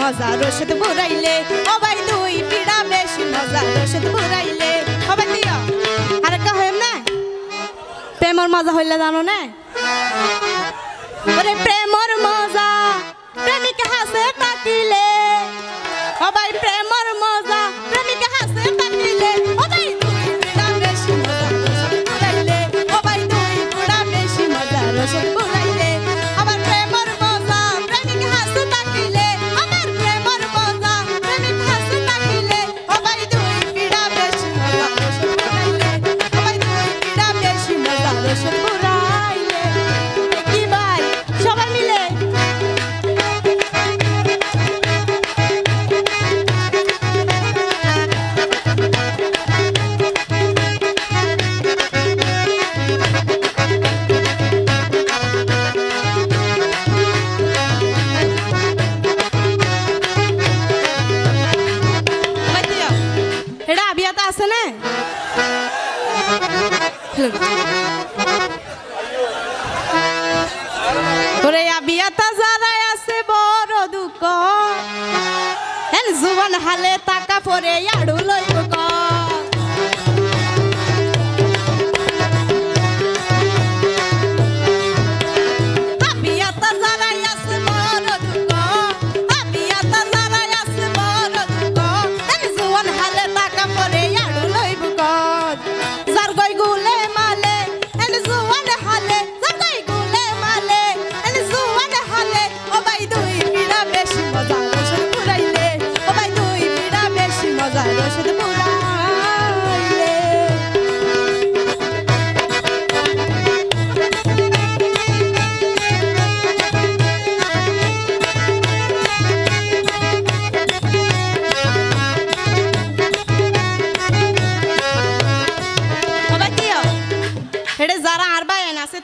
মজা রসদ বুড়াইলে অবাই দুই পিড়া বেশি মজা রসদ বুড়াইলে অবাই দিও। আর একটা হয় না? প্রেমর মজা হইলে জানো না? ওরে প্রেমর মজা, প্রেমিক হাসে তাকিলে ওরে আবিয়াতা যারাই আছে বড় দুঃখ। হেন জুবন হালে তাকা পরে আড়ু লইব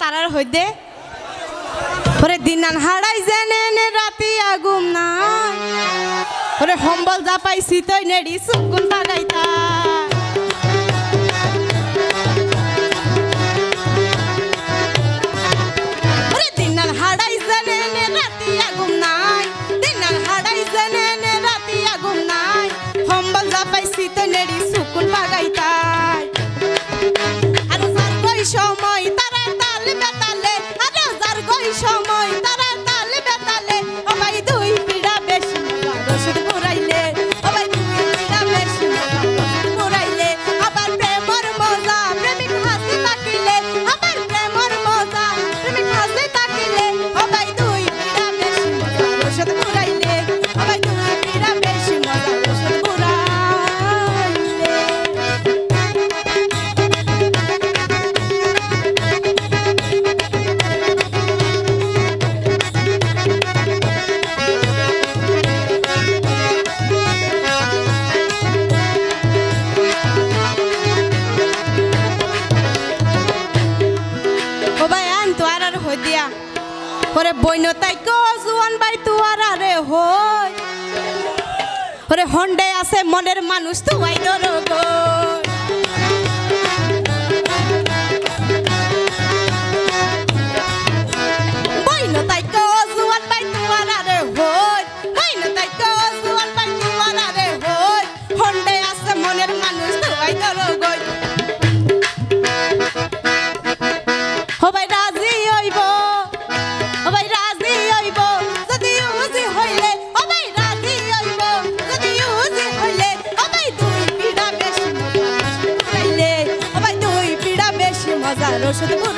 তারার হইতে? ওরে দিনান হারাই জেনে রাতি আগুম না ওরে সম্বল যা পাইছি তৈ নেড়ি সুকুন লাগাইতা ওরে বইন তাই কো জুয়ান বাই তুয়ার আরে হই। ওরে হন্ডে আছে মনের মানুষ তো আইন গো Eso te muero.